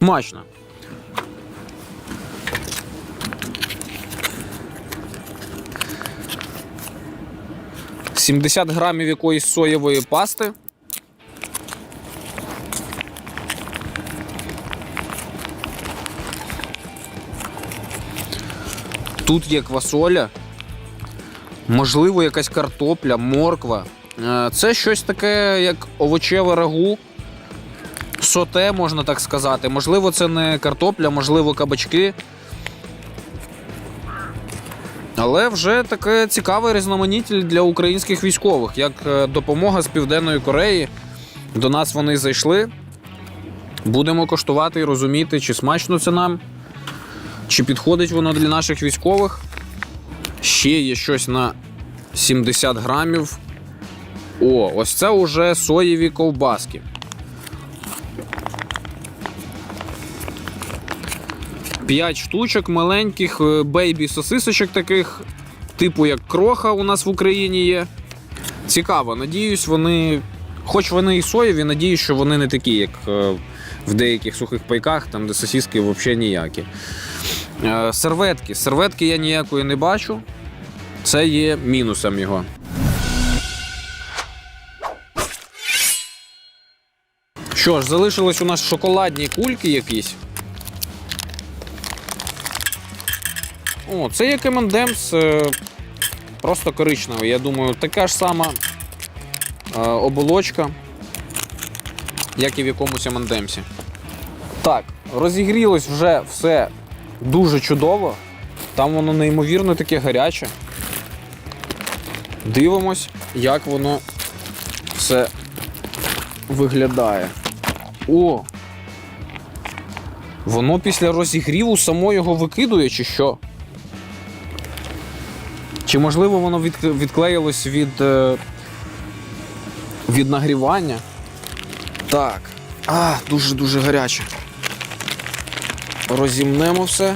Смачно. Сімдесят грамів якоїсь соєвої пасти. Тут є квасоля, можливо, якась картопля, морква. Е, Це щось таке, як овочеве рагу. Соте, можна так сказати. Можливо, це не картопля, можливо, кабачки. Але вже таке цікаве різноманіття для українських військових, як е, допомога з Південної Кореї. До нас вони зайшли. Будемо коштувати і розуміти, чи смачно це нам, чи підходить воно для наших військових. Ще є щось на 70 грамів. О, ось це уже соєві ковбаски. П'ять штучок маленьких е, бейбі сосисочок таких, типу як кроха у нас в Україні є. Цікаво, надіюсь, вони, хоч вони і соєві, надіюсь, що вони не такі, як е, в деяких сухих пайках, там де сосиски взагалі ніякі. Е, Серветки. Серветки я ніякої не бачу. Це є мінусом його. Що ж, залишились у нас шоколадні кульки якісь. О, це як M&M's, е, просто коричневий. Я думаю, така ж сама е, оболочка, як і в якомусь M&M's. Так, розігрілось вже все дуже чудово. Там воно неймовірно таке гаряче. Дивимось, як воно все виглядає. О! Воно після розігріву само його викидує, чи що? Чи можливо воно відклеїлось від, е, від нагрівання? Так. А, дуже-дуже гаряче. Розімнемо все.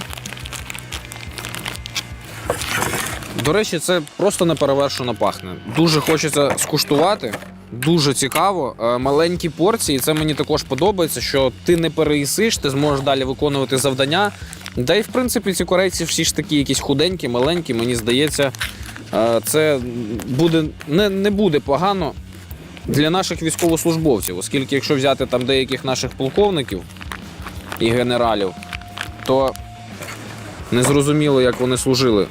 До речі, це просто неперевершено пахне. Дуже хочеться скуштувати. Дуже цікаво. Е, Маленькі порції, це мені також подобається, що ти не переїсиш, ти зможеш далі виконувати завдання. Да і в принципі ці корейці всі ж такі якісь худенькі, маленькі, мені здається, це буде не, не буде погано для наших військовослужбовців, оскільки якщо взяти там деяких наших полковників і генералів, то незрозуміло, як вони служили